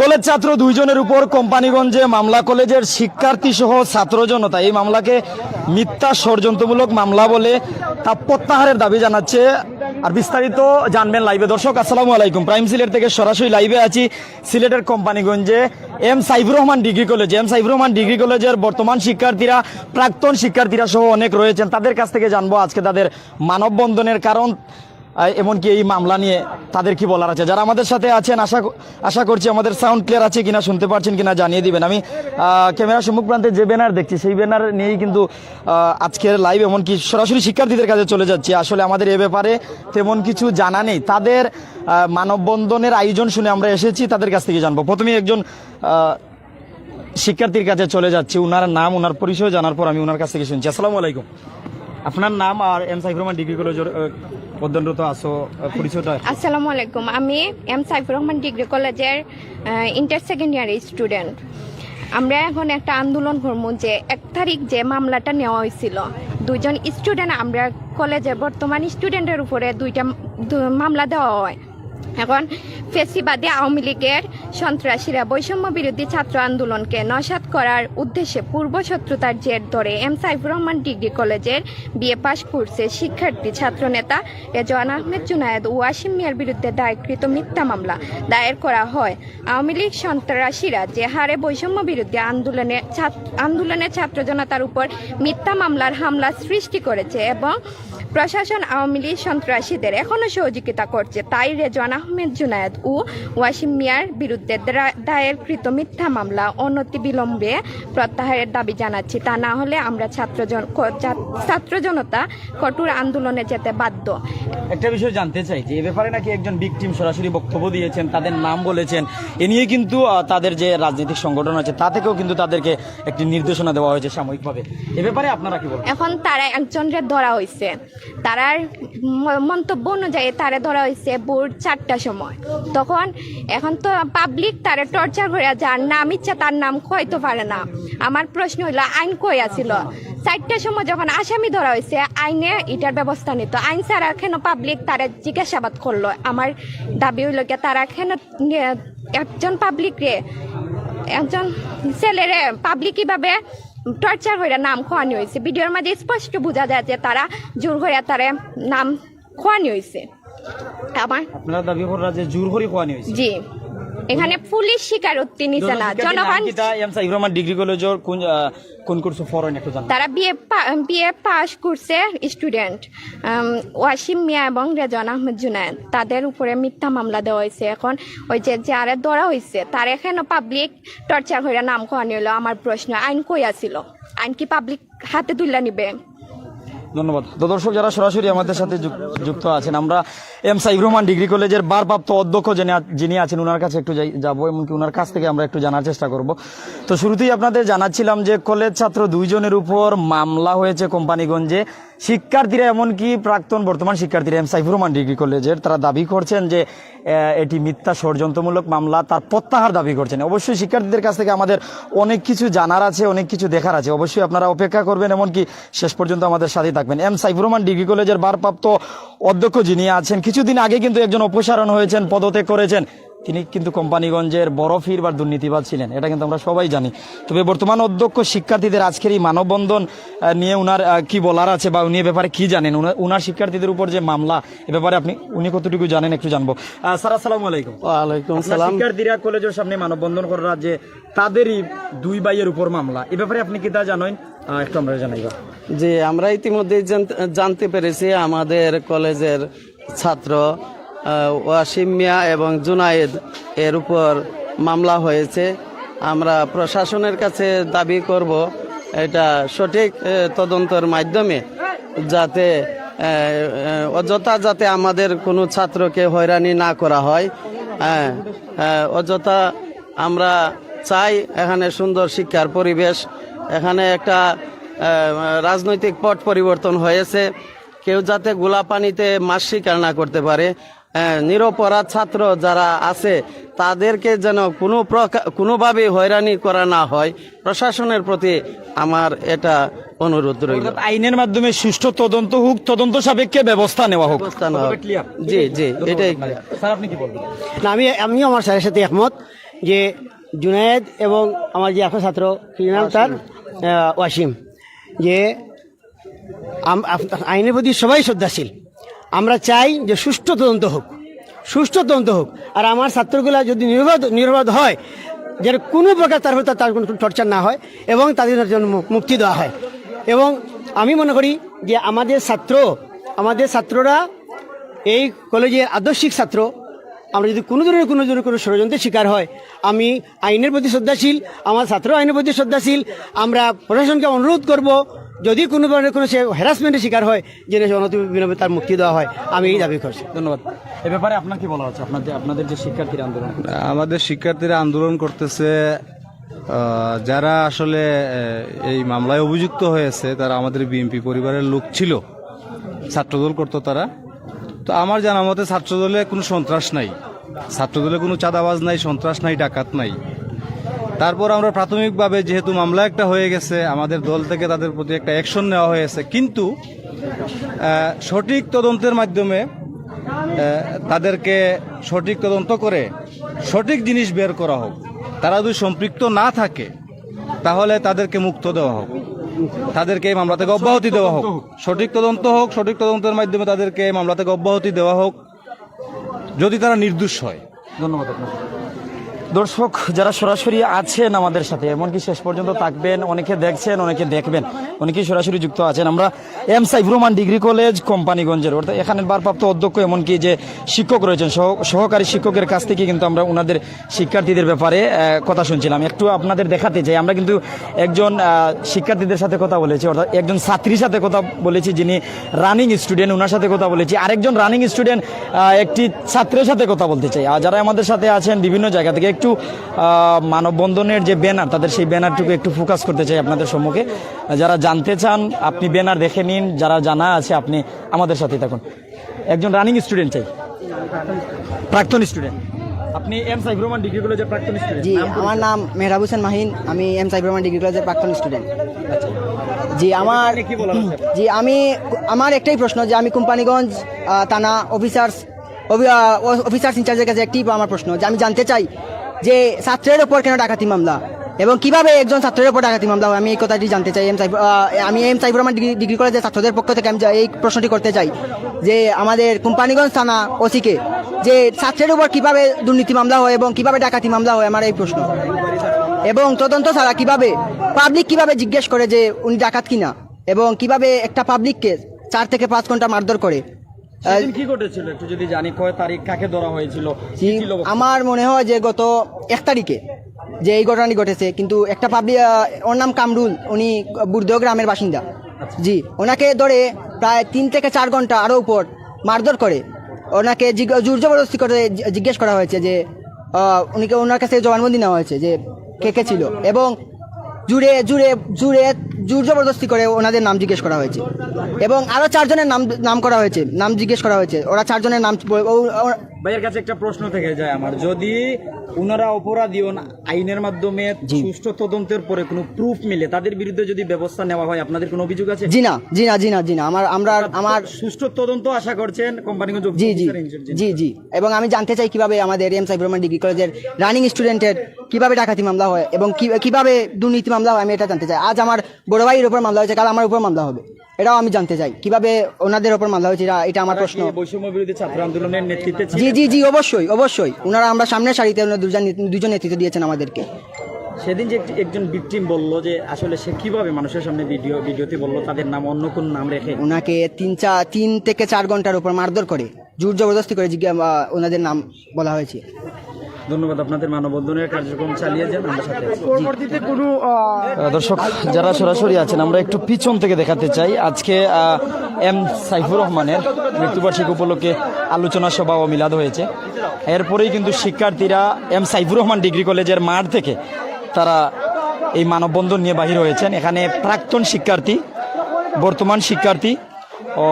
College ছাত্র দুইজনের উপর কোম্পানিগঞ্জে মামলা, কলেজের শিক্ষার্থী সহ ছাত্র জনতা। এই মামলাকে মিথ্যা ষড়যন্ত্রমূলক মামলা বলে তা প্রত্যাহারের দাবি জানাচ্ছে। আর বিস্তারিত জানবেন লাইভে। দর্শক, আসসালামু আলাইকুম। প্রাইম সিলেট থেকে সরাসরি লাইভে আছি সিলেটের কোম্পানিগঞ্জে M Saifur Rahman degree college. M Saifur Rahman degree কলেজের বর্তমান শিক্ষার্থীরা, প্রাক্তন শিক্ষার্থীরা সহ অনেক রয়েছেন। তাদের কাছ থেকে জানব আজকে তাদের মানববন্ধনের কারণ। এমনকি এই মামলা নিয়ে তাদের কি বলার আছে? যারা আমাদের সাথে আছেন আশা আশা করছি আমাদের সাউন্ড ক্লিয়ার আছে কিনা শুনতে পারছেন কিনা জানিয়ে দিবেন। আমি আহ, ক্যামেরা সম্মুখ প্রান্তে যে ব্যানার দেখছি সেই ব্যানার নিয়েই কিন্তু আজকের লাইভ এমনকি সরাসরি শিক্ষার্থীদের কাছে চলে যাচ্ছি। আসলে আমাদের এ ব্যাপারে তেমন কিছু জানা নেই। তাদের মানববন্ধনের আয়োজন শুনে আমরা এসেছি তাদের কাছ থেকে জানব। প্রথমে একজন শিক্ষার্থীর কাছে চলে যাচ্ছি। উনার নাম উনার পরিচয় জানার পর আমি উনার কাছ থেকে শুনছি। আসসালামু আলাইকুম। আপনার নাম আর এম সাইফুর রহমান ডিগ্রি কলেজের অধ্যয়নরত আছো পরিচয়টা আসসালামু আলাইকুম। আমি এম সাইফুর রহমান, ডিগ্রি কলেজের ইন্টার সেকেন্ড ইয়ার স্টুডেন্ট আমরা এখন একটা আন্দোলন করব যে এক তারিখ যে মামলাটা নেওয়া হয়েছিল, দুইজন স্টুডেন্ট আমরা কলেজে বর্তমান স্টুডেন্টের উপরে দুইটা মামলা দেওয়া হয়। এখন ফেসিবাদী আওয়ামী লীগের সন্ত্রাসীরা বৈষম্য বিরোধী ছাত্র আন্দোলনকে নসাত করার উদ্দেশ্যে পূর্ব শত্রুতার জের ধরে এম সাইফুর রহমান ডিগ্রি কলেজের বিএ পাশ কোর্সে শিক্ষার্থী ছাত্রনেতা রেজওয়ান আহমেদ জুনায়েদ ও ওয়াসিম মিয়ার বিরুদ্ধে দায়েরকৃত মিথ্যা মামলা দায়ের করা হয়। আওয়ামী লীগ সন্ত্রাসীরা যে হারে বৈষম্য বিরোধী আন্দোলনে আন্দোলনের ছাত্র জনতার উপর মিথ্যা মামলার হামলা সৃষ্টি করেছে এবং প্রশাসন আওয়ামী লীগ সন্ত্রাসীদের এখনও সহযোগিতা করছে। তাই রেজওয়ান আহমেদ জুনায়েদ ও ওয়াসিম মিয়ার বিরুদ্ধে দায়েরকৃত মিথ্যা মামলা অনতি বিলম্বে প্রত্যাহারের দাবি জানাচ্ছি। তা না হলে আমরা ছাত্র ছাত্র জনতা কঠোর আন্দোলনে যেতে বাধ্য। একটা বিষয় জানতে চাই যে এ ব্যাপারে নাকি একজন বিকটিম সরাসরি বক্তব্য দিয়েছেন তাদের নাম বলেছেন। এ নিয়ে কিন্তু তাদের যে রাজনৈতিক সংগঠন আছে তা থেকেও কিন্তু তাদেরকে একটি নির্দেশনা দেওয়া হয়েছে সাময়িকভাবে। এ ব্যাপারে আপনারা কি বলবেন? এখন তারা একজনরে ধরা হয়েছে তারার মন্তব্য অনুযায়ী তারা ধরা হয়েছে ভোর চারটার সময়। তখন এখন তো পাবলিক তারে টর্চার করে যার নাম ইচ্ছা তার নাম কইতে পারে না। আমার প্রশ্ন হইল আইন কই আছিল? চারটার সময় যখন আসামি ধরা হয়েছে, আইনে এটার ব্যবস্থা নিত। আইন ছাড়া কেন পাবলিক তারা জিজ্ঞাসাবাদ করল? আমার দাবি হইল গিয়ে তারা কেন একজন পাবলিক রে, একজন ছেলেরে পাবলিক কীভাবে টর্চার হইয়া নাম খোয়ানি হয়েছে ভিডিওর মাঝে স্পষ্ট বোঝা যায় যে তারা জোর হইয়া তারা নাম খোয়ানি হয়েছে আমার আপনারা দাবি করা যে জোর করে খোয়ানি হয়েছে জি। এখানে পুলিশ স্বীকারোক্তি নিছে না। জনগণ সাইফুর ডিগ্রি কলেজের কোন কোন কোর্স ফরেন একটু তারা বিএ বিএ পাস করছে স্টুডেন্ট ওয়াসিম মিয়া এবং রেজন আহমেদ জুনায়দ। তাদের উপরে মিথ্যা মামলা দেওয়া হয়েছে এখন। ওই যে যারা ধরা হয়েছে তার এখানে পাবলিক টর্চার হইয়া নাম খোয়ানি হলো আমার প্রশ্ন। আইন কই আছিল? আইন কি পাবলিক হাতে তুলে নিবে? ধন্যবাদ। তো দর্শক, যারা সরাসরি আমাদের সাথে যুক- যুক্ত আছেন, আমরা এম সাইব রহমান ডিগ্রি কলেজের বারপ্রাপ্ত অধ্যক্ষ যিনি আছেন ওনার কাছে একটু যাব, এমনকি ওনার কাছ থেকে আমরা একটু জানার চেষ্টা করব। তো শুরুতেই আপনাদের জানাচ্ছিলাম যে কলেজ ছাত্র দুইজনের উপর মামলা হয়েছে কোম্পানিগঞ্জে। শিক্ষার্থীরা এমনকি প্রাক্তন বর্তমান শিক্ষার্থীরা এম সাইফুর রহমান ডিগ্রি কলেজের তারা দাবি করছেন যে এটি মিথ্যা, ষড়যন্ত্রমূলক মামলা, তার প্রত্যাহার দাবি করছেন। অবশ্যই শিক্ষার্থীদের কাছ থেকে আমাদের অনেক কিছু জানার আছে, অনেক কিছু দেখার আছে। অবশ্যই আপনারা অপেক্ষা করবেন, এমনকি শেষ পর্যন্ত আমাদের সাথে থাকবেন। এম সাইফুর রহমান ডিগ্রি কলেজের ভারপ্রাপ্ত অধ্যক্ষ যিনি আছেন, কিছুদিন আগে কিন্তু একজন অপসারণ হয়েছেন, পদত্যাগ করেছেন। তিনি কিন্তু কোম্পানিগঞ্জের বরফির বা দুর্নীতিবাদ ছিলেন এটা কিন্তু আমরা সবাই জানি। তবে বর্তমান অধ্যক্ষ শিক্ষার্থীদের আজকের এই মানববন্ধন নিয়ে উনার কি বলার আছে বা উনি ব্যাপারে কি জানেন? উনার- শিক্ষার্থীদের উপর যে মামলা এ ব্যাপারে আপনি উনি কতটুকু জানেন একটু জানব। স্যার আসসালামু আলাইকুম। ওয়ালাইকুম আপনার সালাম। শিক্ষার্থীরা কলেজের সামনে মানববন্ধন করার যে তাদেরই দুই ভাইয়ের উপর মামলা এ ব্যাপারে আপনি কি তা জানেন? একটু আমরা জানাইবা যে আমরা ইতিমধ্যে জানতে পেরেছি আমাদের কলেজের ছাত্র ওয়াসিম মিয়া এবং জুনায়েদ এর উপর মামলা হয়েছে। আমরা প্রশাসনের কাছে দাবি করব এটা সঠিক তদন্তের মাধ্যমে যাতে অযথা যাতে আমাদের কোনো ছাত্রকে হয়রানি না করা হয়। হ্যাঁ অযথা আমরা চাই এখানে সুন্দর শিক্ষার পরিবেশ। এখানে একটা রাজনৈতিক পট পরিবর্তন হয়েছে। কেউ যাতে গোলা পানিতে মাছ শিকার না করতে পারে। নিরপরাধ ছাত্র যারা আছে তাদেরকে যেন কোনো প্রকা- কোনোভাবে হয়রানি করা না হয়। প্রশাসনের প্রতি আমার এটা অনুরোধ রইল। আইনের মাধ্যমে সুষ্ঠু তদন্ত হোক তদন্ত সাপেক্ষে ব্যবস্থা নেওয়া হোক। জি জি এটাই স্যার আপনি কি বলবেন? না আমি আমিও আমার স্যারের সাথে একমত যে জুনায়েদ এবং আমার যে এখন ছাত্র কি নাম তার? ওয়াসিম। যে আম- আইনের প্রতি সবাই শ্রদ্ধাশীল। আমরা চাই যে সুষ্ঠু তদন্ত হোক, সুষ্ঠু তদন্ত হোক। আর আমার ছাত্রগুলা যদি নির্বাধ নির্বাধ হয়, যেন কোনো প্রকার তার হতে তার কোনো টর্চার না হয় এবং তাদের জন্য মুক্তি দেওয়া হয়। এবং আমি মনে করি যে আমাদের ছাত্র, আমাদের ছাত্ররা এই কলেজের আদর্শিক ছাত্র, আমরা যদি কোনো ধরনের কোনো ধরনের কোনো ষড়যন্ত্রের শিকার হয়, আমি আইনের প্রতি শ্রদ্ধাশীল, আমার ছাত্র আইনের প্রতি শ্রদ্ধাশীল, আমরা প্রশাসনকে অনুরোধ করব যদি কোনো ধরনের কোনো সে হ্যারাসমেন্টের শিকার হয় যেন সে অনতিবিলম্বে তার মুক্তি দেওয়া হয় আমি এই দাবি করছি। ধন্যবাদ। এ ব্যাপারে আপনার কি বলা হচ্ছে আপনাদের আপনাদের যে শিক্ষার্থীরা আন্দোলন আমাদের শিক্ষার্থীরা আন্দোলন করতেছে যারা আসলে এই মামলায় অভিযুক্ত হয়েছে তারা আমাদের বিএনপি পরিবারের লোক ছিল ছাত্রদল করতো তারা। তো আমার জানা মতে ছাত্রদলে কোনো সন্ত্রাস নাই ছাত্রদলে কোনো চাঁদাবাজ নাই সন্ত্রাস নাই ডাকাত নাই। তারপর আমরা প্রাথমিকভাবে যেহেতু মামলা একটা হয়ে গেছে, আমাদের দল থেকে তাদের প্রতি একটা অ্যাকশন নেওয়া হয়েছে। কিন্তু সঠিক তদন্তের মাধ্যমে তাদেরকে সঠিক তদন্ত করে সঠিক জিনিস বের করা হোক। তারা যদি সম্পৃক্ত না থাকে, তাহলে তাদেরকে মুক্ত দেওয়া হোক। তাদেরকে এই মামলা থেকে অব্যাহতি দেওয়া হোক। সঠিক তদন্ত হোক, সঠিক তদন্তের মাধ্যমে তাদেরকে এই মামলা থেকে অব্যাহতি দেওয়া হোক। যদি তারা নির্দোষ হয়। ধন্যবাদ দর্শক, যারা সরাসরি আছেন আমাদের সাথে, এমনকি শেষ পর্যন্ত থাকবেন, অনেকে দেখছেন, অনেকে দেখবেন, অনেকেই সরাসরি যুক্ত আছেন। আমরা M Saifur Rahman degree college, কোম্পানিগঞ্জের। অর্থাৎ এখানের ভারপ্রাপ্ত অধ্যক্ষ, এমনকি যে শিক্ষক রয়েছেন সহকারী শিক্ষকের কাছ থেকে কিন্তু আমরা ওনাদের শিক্ষার্থীদের ব্যাপারে কথা শুনছিলাম। একটু আপনাদের দেখাতে চাই। আমরা কিন্তু একজন শিক্ষার্থীদের সাথে কথা বলেছি, অর্থাৎ একজন ছাত্রীর সাথে কথা বলেছি, যিনি রানিং স্টুডেন্ট ওনার সাথে কথা বলেছি। আরেকজন রানিং স্টুডেন্ট একটি ছাত্রের সাথে কথা বলতে চাই। যারা আমাদের সাথে আছেন, বিভিন্ন জায়গা থেকে একটু মানববন্ধনের যে ব্যানার তাদের সেই ব্যানারটুকু একটু ফোকাস করতে চাই আপনাদের সম্মুখে। যারা জানতে চান আপনি ব্যানার দেখে নিন যারা জানা আছে আপনি আমাদের সাথে থাকুন। একজন রানিং স্টুডেন্ট চাই। প্রাক্তন স্টুডেন্ট আপনি এম সাইফুর রহমান ডিগ্রি কলেজের প্রাক্তন স্টুডেন্ট জি আমার নাম মেহরাব হোসেন মাহিন আমি এম সাইব রহমান ডিগ্রি কলেজের প্রাক্তন স্টুডেন্ট জি আমার জি আমি আমার একটাই প্রশ্ন যে আমি কোম্পানিগঞ্জ থানা অফিসার্স অফিসার্স ইনচার্জের কাছে একটি আমার প্রশ্ন যে আমি জানতে চাই যে ছাত্রের ওপর কেন ডাকাতি মামলা? এবং কীভাবে একজন ছাত্রের উপর ডাকাতি মামলা? আমি এই কথাটি জানতে চাই এম আহ, আমি M Saib Rahman degree degree কলেজের ছাত্রদের পক্ষ থেকে আমি এই প্রশ্নটি করতে চাই। যে আমাদের কোম্পানিগঞ্জ থানা ওসিকে যে ছাত্রের উপর কীভাবে দুর্নীতি মামলা হয় এবং কীভাবে ডাকাতি মামলা হয় আমার এই প্রশ্ন। এবং তদন্ত ছাড়া কীভাবে পাবলিক কীভাবে জিজ্ঞেস করে যে উনি ডাকাত কিনা? এবং কীভাবে একটা পাবলিককে চার থেকে পাঁচ ঘণ্টা মারধর করে? সেদিন কি ঘটেছিল? একটু যদি জানি কয় তারিখ কাকে ধরা হয়েছিল? কি ছিল? আমার মনে হয় যে গত এক তারিখে যে এই ঘটনাটি ঘটেছে কিন্তু একটা পাবলিক ওর নাম কামরুল উনি বুর্দেও গ্রামের বাসিন্দা। জি ওনাকে ধরে প্রায় তিন থেকে চার ঘণ্টা আরও উপর মারধর করে ওনাকে জোর জবরদস্তি করে জিজ্ঞেস করা হয়েছে যে উনিকে ওনার কাছে জবানবন্দি নেওয়া হয়েছে যে কে কে ছিল। এবং জুড়ে জুড়ে জুড়ে জোর জবরদস্তি করে ওনাদের নাম জিজ্ঞেস করা হয়েছে। এবং আরও চারজনের নাম নাম করা হয়েছে, নাম জিজ্ঞেস করা হয়েছে। ওরা চারজনের নাম ভাইয়ের কাছে একটা প্রশ্ন থেকে যায় আমার। যদি ওনারা অপরাধী আইনের মাধ্যমে সুষ্ঠু তদন্তের পরে কোনো প্রুফ মিলে তাদের বিরুদ্ধে যদি ব্যবস্থা নেওয়া হয় আপনাদের কোনো অভিযোগ আছে? জি না জি না জি না জি না আমার আমরা আমার সুষ্ঠু তদন্ত আশা করছেন কোম্পানিগঞ্জ জি জি জি জি এবং আমি জানতে চাই কীভাবে আমাদের এম সাইব রহমান ডিগ্রি কলেজের রানিং স্টুডেন্টের কীভাবে ডাকাতি মামলা হয় এবং কীভাবে দুর্নীতি মামলা হয় আমি এটা জানতে চাই। আজ আমার বড় ভাইয়ের উপর মামলা হয়েছে কাল আমার উপর মামলা হবে। এটাও আমি জানতে চাই কীভাবে ওনাদের ওপর মামলা হয়েছে এটা- আমার প্রশ্ন। বৈষম্য বিরোধী ছাত্র আন্দোলনের নেতৃত্বে জি জি জি অবশ্যই অবশ্যই। ওনারা আমরা সামনের সারিতে দুজন দুজন নেতৃত্ব দিয়েছেন আমাদেরকে। সেদিন যে একজন বিক্রিম বলল যে আসলে সে কীভাবে মানুষের সামনে ভিডিও ভিডিওতে বলল তাদের নাম অন্য কোন নাম রেখে? ওনাকে তিন চার তিন থেকে চার ঘণ্টার উপর মারধর করে জোর জবরদস্তি করে জিজ্ঞাসা ওনাদের নাম বলা হয়েছে। ধন্যবাদ আপনাদের মানববন্ধনের কার্যক্রম চালিয়ে যান আমরা সাথে দর্শক যারা সরাসরি আছেন আমরা একটু পিছন থেকে দেখাতে চাই। আজকে এম সাইফুর রহমানের মৃত্যুবার্ষিকী উপলক্ষে আলোচনা সভা ও মিলাদ হয়েছে। এরপরেই কিন্তু শিক্ষার্থীরা এম সাইফুর রহমান ডিগ্রি কলেজের মাঠ থেকে তারা এই মানববন্ধন নিয়ে বাহির হয়েছেন। এখানে প্রাক্তন শিক্ষার্থী বর্তমান শিক্ষার্থী ও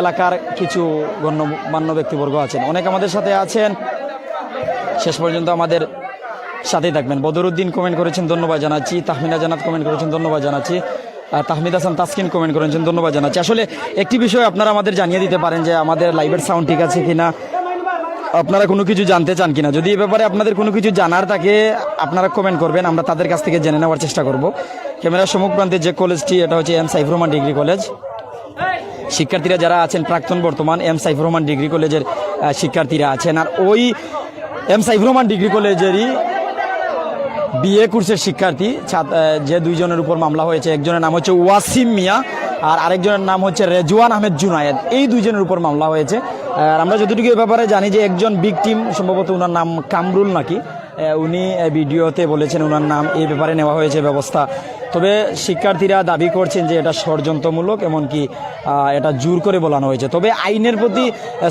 এলাকার কিছু গণ্যমান্য ব্যক্তিবর্গ আছেন। অনেক আমাদের সাথে আছেন শেষ পর্যন্ত আমাদের সাথেই থাকবেন। বদরুদ্দিন কমেন্ট করেছেন, ধন্যবাদ জানাচ্ছি। তাহমিনা জানাত কমেন্ট করেছেন, ধন্যবাদ জানাচ্ছি। তাহমিদ হাসান তাসকিন কমেন্ট করেছেন, ধন্যবাদ জানাচ্ছি। আসলে একটি বিষয় আপনারা আমাদের জানিয়ে দিতে পারেন যে আমাদের লাইভের সাউন্ড ঠিক আছে কিনা। আপনারা কোনো কিছু জানতে চান কিনা? যদি এ ব্যাপারে আপনাদের কোনো কিছু জানার থাকে, আপনারা কমেন্ট করবেন, আমরা তাদের কাছ থেকে জেনে নেওয়ার চেষ্টা করব। ক্যামেরার সম্মুখ প্রান্তে যে কলেজটি এটা হচ্ছে M Saifur Rahman degree college শিক্ষার্থীরা যারা আছেন, প্রাক্তন বর্তমান এম সাইফুর রহমান ডিগ্রি কলেজের শিক্ষার্থীরা আছেন। আর ওই এম সাইফুর রহমান ডিগ্রি কলেজেরই বিএ কোর্সের শিক্ষার্থী যে দুইজনের উপর মামলা হয়েছে। একজনের নাম হচ্ছে ওয়াসিম মিয়া আর আরেকজনের নাম হচ্ছে রেজওয়ান আহমেদ জুনায়েদ। এই দুইজনের উপর মামলা হয়েছে। আর আমরা যতটুকু এ ব্যাপারে জানি যে একজন বিগ টিম সম্ভবত ওনার নাম কামরুল নাকি। উনি ভিডিওতে বলেছেন ওনার নাম এই ব্যাপারে নেওয়া হয়েছে ব্যবস্থা। তবে শিক্ষার্থীরা দাবি করছেন যে এটা ষড়যন্ত্রমূলক এমনকি এটা জোর করে বলানো হয়েছে। তবে আইনের প্রতি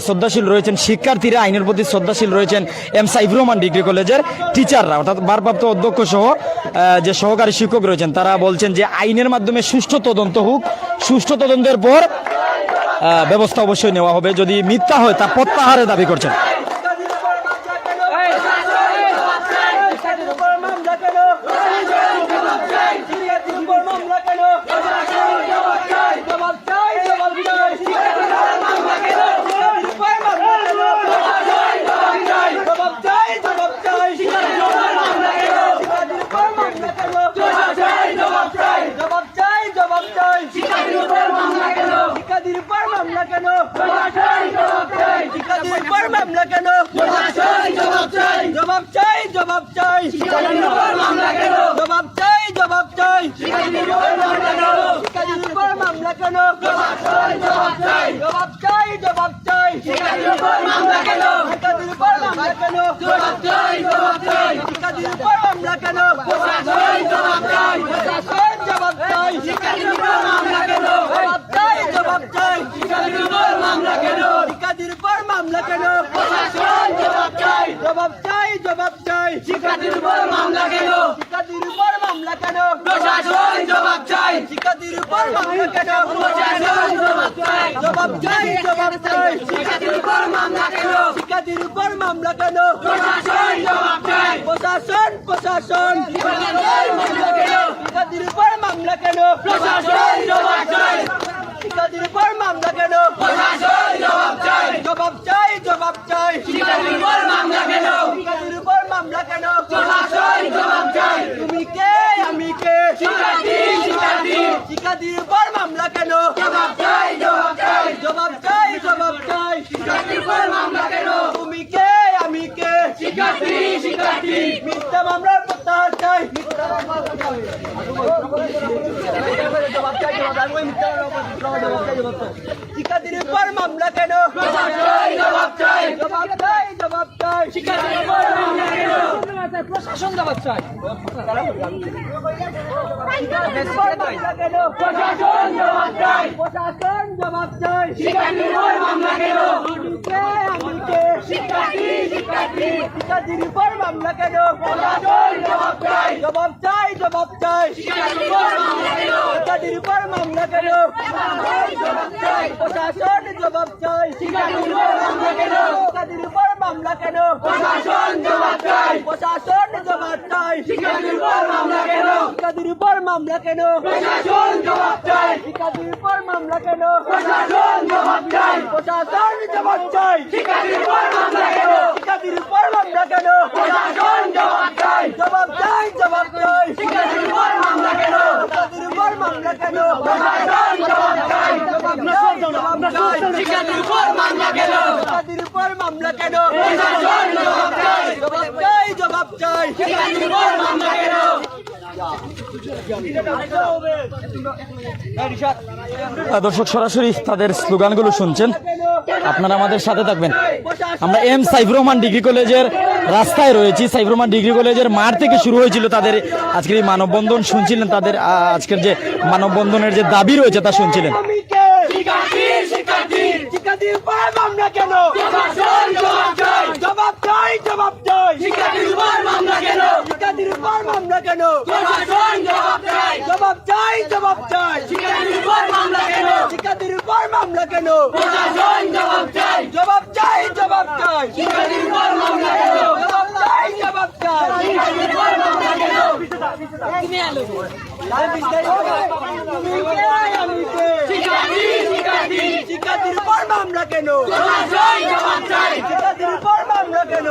শ্রদ্ধাশীল রয়েছেন শিক্ষার্থীরা, আইনের প্রতি শ্রদ্ধাশীল রয়েছেন এম সাইফুর রহমান ডিগ্রি কলেজের টিচাররা। অর্থাৎ ভারপ্রাপ্ত অধ্যক্ষ সহ যে সহকারী শিক্ষক রয়েছেন, তারা বলছেন যে আইনের মাধ্যমে সুষ্ঠু তদন্ত হোক। সুষ্ঠু তদন্তের পর ব্যবস্থা অবশ্যই নেওয়া হবে। যদি মিথ্যা হয়, তা প্রত্যাহারের দাবি করছেন শিক্ষার্থীর উপর মামলা কেন শিক্ষার্থীর উপর মামলা কেন জবাব চাই জবাব চাই জবাব চাই। জবাব চাই জবাব চাই। মামলা কেন? জবাব চাই জবাব চাই। জবাব চাই জবাব চাই। মামলা কেন? মামলা কেন? জবাব চাই জবাব চাই। মামলা কেন? জবাব চাই। জবাব চাই। জবাব চাই মামলা কেন? জবাব চাই জবাব চাই। মামলা কেন? মামলা কেন? জবাব চাই জবাব চাই। শিক্ষার্থীর উপর মামলা কেন? শিক্ষার্থীর উপর মামলা কেন? প্রশাসন জবাব চাই। শিক্ষার্থীর উপর মামলা কেন? প্রশাসন জবাব চাই। জবাব চাই জবাব চাই। শিক্ষার্থীর উপর মামলা কেন? শিক্ষার্থীর উপর মামলা কেন? প্রশাসন জবাব চাই। প্রশাসন প্রশাসন। শিক্ষার্থীর উপর মামলা কেন? প্রশাসন জবাব চাই। শিক্ষার্থীর উপর মামলা কেন? প্রশাসন জবাব চাই। জবাব চাই জবাব চাই। শিক্ষার্থীর উপর মামলা কেন শিক্ষার্থীর উপর মামলা কেন প্রশাসন জবাব চাই তুমি কে আমি কে শিক্ষার্থী শিক্ষার্থীর উপর মামলা কেন? জবাব চাই জবাব চাই। জবাব চাই জবাব চাই। শিক্ষার্থীর উপর মামলা কেন? তুমি কে? আমি কে? শিক্ষার্থী শিক্ষার্থী। মিথ্যা মামলার প্রত্যাহার চাই। মিথ্যা জবাব চাই জবাব চাই। মিথ্যা জবাব চাই জবাব চাই। শিক্ষার্থীর উপর মামলা কেন? জবাব চাই জবাব চাই। জবাব চাই শিক্ষার্থীর উপর মামলা কেন? প্রশাসন জবাব চাই। প্রশাসন জবাব চাই। প্রশাসন জবাব চাই। শিক্ষার্থীর উপর মামলা কেন? আমি কে? শিক্ষার্থী শিক্ষার্থী। শিক্ষার্থীর উপর মামলা কেন? প্রশাসন জবাব চাই। জবাব চাই জবাব চাই। শিক্ষার্থীর উপর মামলা কেন? শিক্ষার্থীর উপর মামলা কেন? জবাব চাই। প্রশাসন জবাব চাই। শিক্ষার্থীর উপর মামলা কেন? শিক্ষার্থীর উপর মামলা কেন? প্রশাসন জবাব চাই। প্রশাসন শিক্ষার্থীর উপর মামলা কেন শিক্ষার্থীর উপর মামলা কেন প্রশাসন জবাব চাই শিক্ষার্থীর উপর মামলা কেন প্রশাসন জবাব চাই প্রশাসন জবাব চাই শিক্ষার্থীর উপর মামলা কেন শিক্ষার্থীর উপর মামলা কেন প্রশাসন জবাব চাই জবাব চাই জবাব চাই শিক্ষার্থীর উপর মামলা কেন শিক্ষার্থীর দর্শক, সরাসরি তাদের স্লোগানগুলো শুনছেন। আপনারা আমাদের সাথে থাকবেন। আমরা এম সাইফুর রহমান ডিগ্রি কলেজের রাস্তায় রয়েছি সাইফরমান ডিগ্রি কলেজের মাঠ থেকে শুরু হয়েছিল তাদের আজকের এই মানববন্ধন শুনছিলেন তাদের আজকের যে মানববন্ধনের যে দাবি রয়েছে তা শুনছিলেন আমি শিক্ষার্থী শিক্ষার্থী শিক্ষার্থীর উপর মামলা কেন? জবাব চাই জবাব চাই। শিক্ষার্থীর উপর মামলা কেন? শিক্ষার্থীর উপর মামলা কেন? জবাব চাই জবাব চাই। শিক্ষার্থীর উপর মামলা কেন? শিক্ষার্থীর উপর মামলা কেন? জবাব চাই। জবাব চাই জবাব চাই। শিক্ষার্থীর উপর মামলা কেন? জবাব চাই জবাব চাই। শিক্ষার্থীর উপর মামলা কেন? তুমি কে? আমি কে? শিক্ষার্থীর উপর মামলা কেন? শিক্ষার্থীর উপর মামলা কেন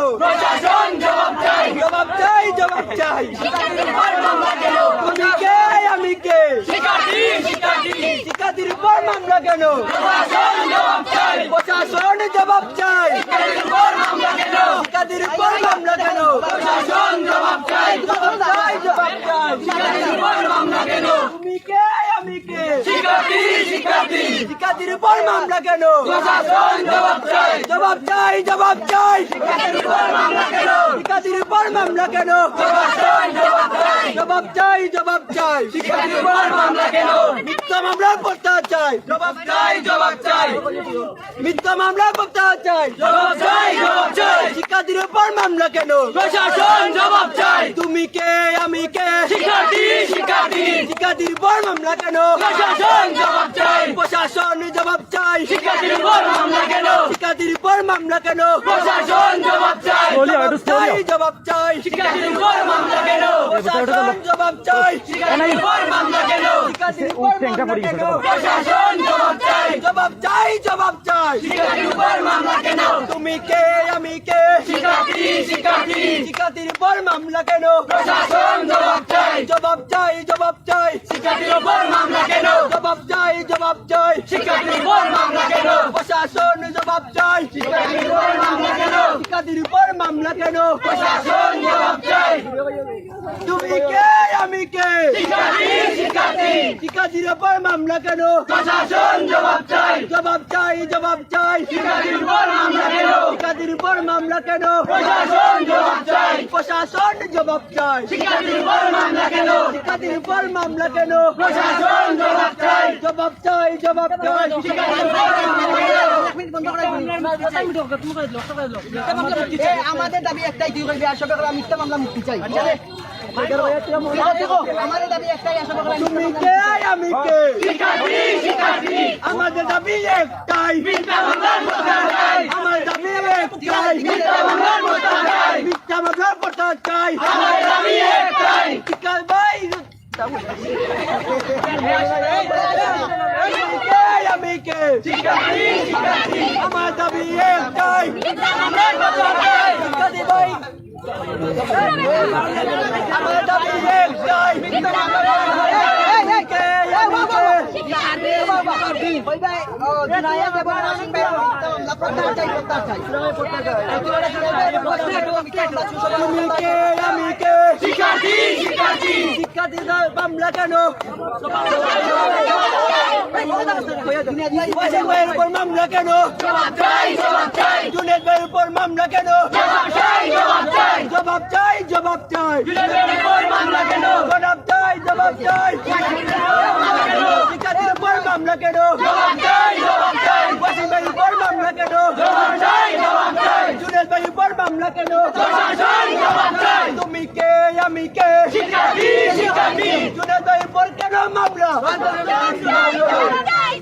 জবাব চাই। জবাব চাই। আমি কে? শিক্ষার্থীর উপর মামলা কেন? প্রশাসন জবাব চাই। শিক্ষার্থীর উপর মামলা কেন? জবাব চাই জবাব চাই। তুমি মামলা কেন? জবাব চাই জবাব চাই। জবাব চাই মামলা কেন? জবাব চাই জবাব চাই। শিক্ষার্থীর উপর মামলা কেন করতে চাই। জবাব চাই জবাব চাই। মিথ্যা মামলা করতে চাই। জবাব চাই জবাব চাই। শিক্ষার্থীর উপর মামলা কেন? প্রশাসন জবাব চাই। তুমি কে আমি কে? শিক্ষার্থী শিক্ষার্থী। শিক্ষার্থীর উপর মামলা কেন? প্রশাসন জবাব চাই। প্রশাসন জবাব চাই। শিক্ষার্থীর উপর মামলা কেন? শিক্ষার্থীর উপর মামলা কেন? প্রশাসন জবাব চাই। জবাব চাই জবাব চাই। শিক্ষার্থীর উপর মামলা কেন? প্রশাসন জবাব চাই। শিক্ষার্থীর উপর মামলা কেন? শিক্ষার্থীর উপর মামলা কেন? প্রশাসন জবাব চাই। জবাব চাই জবাব চাই। শিক্ষার্থীর উপর মামলা কেন? তুমি কে আমি কে? শিক্ষার্থী শিক্ষার্থী। শিক্ষার্থীর উপর মামলা কেন? প্রশাসন জবাব চাই। জবাব চাই জবাব চাই। শিক্ষার্থীর উপর মামলা কেন? জবাব চাই জবাব চাই। শিক্ষার্থীর উপর মামলা কেন? প্রশাসন জবাব চাই। শিক্ষার্থীর উপর মামলা কেন? শিক্ষার্থীর উপর মামলা কেন? প্রশাসন জবাব চাই। তুমি কে? আমি কে? শিক্ষার্থী শিক্ষার্থী। শিক্ষার্থীর উপর মামলা কেন? প্রশাসন জবাব চাই। জবাব চাই জবাব চাই। শিক্ষার্থীর উপর মামলা কেন? শিক্ষার্থীর উপর মামলা কেন? প্রশাসন জবাব চাই। প্রশাসন জবাব চাই। শিক্ষার্থীর উপর মামলা কেন? শিক্ষার্থীর উপর মামলা কেন? প্রশাসন জবাব চাই। জবাব চাই জবাব চাই। আমাদের দাবি একটাই কি করবে আশা করা মিথ্যা মামলা মুক্তি চাই। আমাদের দাবি একটাই আশা করা তুমি কে আমি কে? আমাদের দাবি একটাই। আমার দাবি একটাই। মিথ্যা মামলা করতে চাই ভাই আমি আমার দাবি একটাই। ভাই আমার দাবি একটাই কে আমি কে তুমি কে আমি কে শিক্ষার্থী শিক্ষার্থী শিক্ষার্থীদের মামলা কেন ভাইয়ের উপর মামলা কেন জুনেদ ভাইয়ের উপর মামলা জবাব চাই জবাব চাই জবাব চাই জবাব চাই। উপর মামলা কেন ওয়াসিম ভাইয়ের উপর মামলা কেন জুনেদ ভাইয়ের উপর মামলা কেন তুমি কে আমি কে? জুনেদ ভাইয়ের উপর কেন মামলা।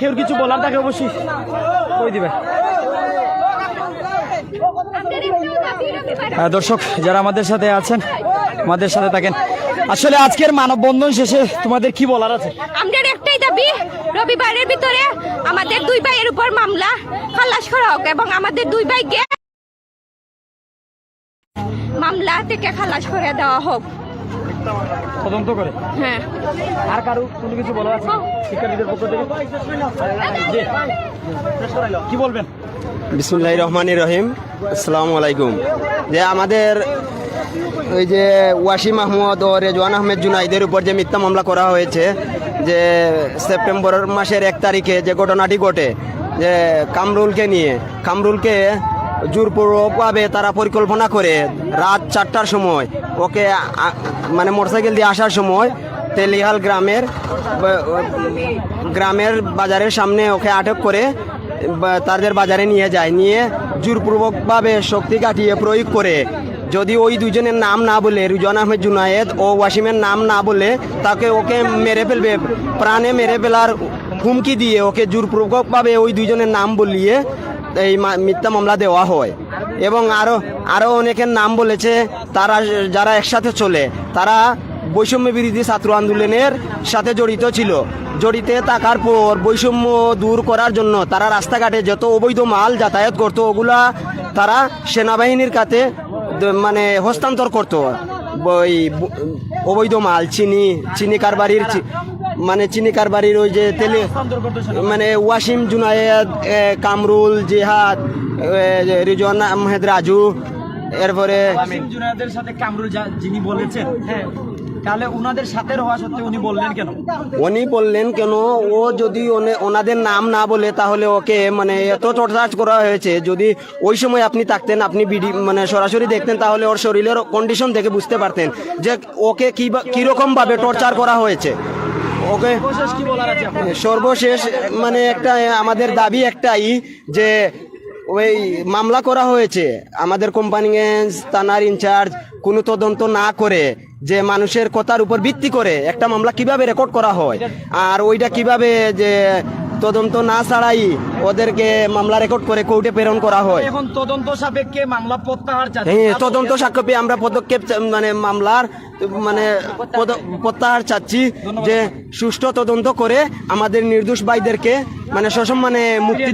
কেউ কিছু বলার থাকে অবশ্যই কই দিবে? দর্শক, যারা আমাদের সাথে আছেন, আমাদের সাথে থাকেন। আসলে আজকের মানববন্ধন শেষে তোমাদের কি বলার আছে? আমাদের একটাই দাবি, রবিবারের ভিতরে আমাদের দুই ভাইয়ের উপর মামলা খালাস করা হোক এবং আমাদের দুই ভাইকে মামলা থেকে খালাস করে দেওয়া হোক। তদন্ত করে? হ্যাঁ। আর কারও কোনো কিছু বলার আছে? শিক্ষার্থীদের পক্ষ থেকে? কি বলবেন? বিসমুল্লাহ রহমান রহিম। আসসালামু আলাইকুম। যে আমাদের ওই যে ওয়াসিম আহমদ ও রেজওয়ান আহমেদ জুনাইদের উপর যে মিথ্যা মামলা করা হয়েছে যে সেপ্টেম্বর মাসের এক তারিখে যে ঘটনাটি ঘটে যে কামরুলকে নিয়ে কামরুলকে জোরপূর্বকভাবে তারা পরিকল্পনা করে রাত চারটার সময় ওকে মানে মোটরসাইকেল দিয়ে আসার সময় তেলিহাল গ্রামের গ্রামের বাজারের সামনে ওকে আটক করে তাদের বাজারে নিয়ে যায়। নিয়ে জোরপূর্বকভাবে শক্তি কাটিয়ে প্রয়োগ করে। যদি ওই দুজনের নাম না বলে, রুজন আহমেদ জুনায়েদ ও ওয়াসিমের নাম না বলে, তাকে ওকে মেরে ফেলবে। প্রাণে মেরে ফেলার হুমকি দিয়ে ওকে জোরপূর্বকভাবে ওই দুইজনের নাম বলিয়ে এই মিথ্যা মামলা দেওয়া হয়। এবং আরও আরও অনেকের নাম বলেছে, তারা যারা একসাথে চলে, তারা বৈষম্য বিরোধী ছাত্র আন্দোলনের সাথে জড়িত ছিল। জড়িত থাকার পর বৈষম্য দূর করার জন্য তারা রাস্তাঘাটে যত অবৈধ মাল যাতায়াত করতো, ওগুলা তারা সেনাবাহিনীর কাছে মানে হস্তান্তর করতো। ওই অবৈধ মাল, চিনি চিনি কারবারির মানে চিনি কারবারির ওই যে তেলে মানে ওয়াসিম জুনায়েদ কামরুল জিহাদ রিজন আহমেদ রাজু এরপরে জুনায়েদের সাথে কামরুল যিনি বলেছেন হ্যাঁ তাহলে ওনাদের সাথে হওয়া সত্ত্বেও উনি বললেন কেন? উনি বললেন কেন ও যদি ওনে- ওনাদের নাম না বলে তাহলে ওকে মানে এত টর্চার করা হয়েছে যদি ওই সময় আপনি থাকতেন আপনি বিডি মানে সরাসরি দেখতেন তাহলে ওর শরীরের কন্ডিশন দেখে বুঝতে পারতেন যে ওকে কি কীরকম ভাবে টর্চার করা হয়েছে। ওকে। সর্বশেষ মানে একটা, আমাদের দাবি একটাই যে ওই মামলা করা হয়েছে। আমাদের কোম্পানি থানার ইনচার্জ কোনো তদন্ত না করে যে মানুষের কথার উপর ভিত্তি করে একটা মামলা কীভাবে রেকর্ড করা হয়। আর ওইটা কীভাবে যে তদন্ত না ছাড়াই ওদেরকে মামলা রেকর্ড করে কোর্টে প্রেরণ করা হয়। এখন তদন্ত সাপেক্ষে মামলা প্রত্যাহার চাচ্ছি। হ্যাঁ তদন্ত সাপেক্ষে আমরা পদক্ষেপ মানে মামলার মানে প্রত্যাহার চাচ্ছি যে সুষ্ঠু তদন্ত করে আমাদের নির্দোষ ভাইদেরকে মানে সসম্মানে মুক্তি